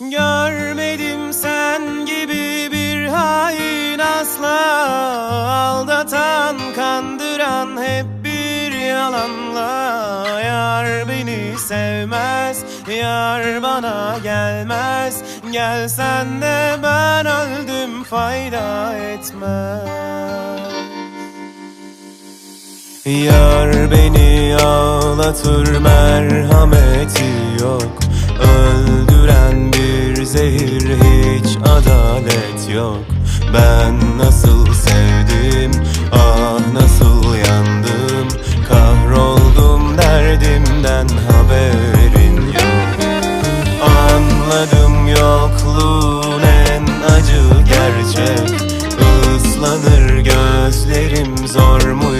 Görmedim sen gibi bir hain asla. Aldatan, kandıran hep bir yalanla. Yar beni sevmez, yar bana gelmez. Gelsen de ben öldüm fayda etmez. Yar beni ağlatır merhameti yok zehir hiç adalet yok. Ben nasıl sevdim ah nasıl yandım. Kahroldum derdimden haberin yok. Anladım yokluğun en acı gerçek. Islanır gözlerim zor muydu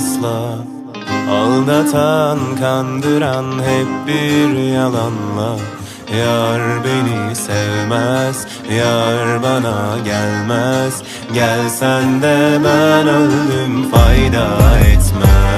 asla. Aldatan, kandıran hep bir yalanla. Yar beni sevmez, yar bana gelmez. Gelsen de ben öldüm fayda etmez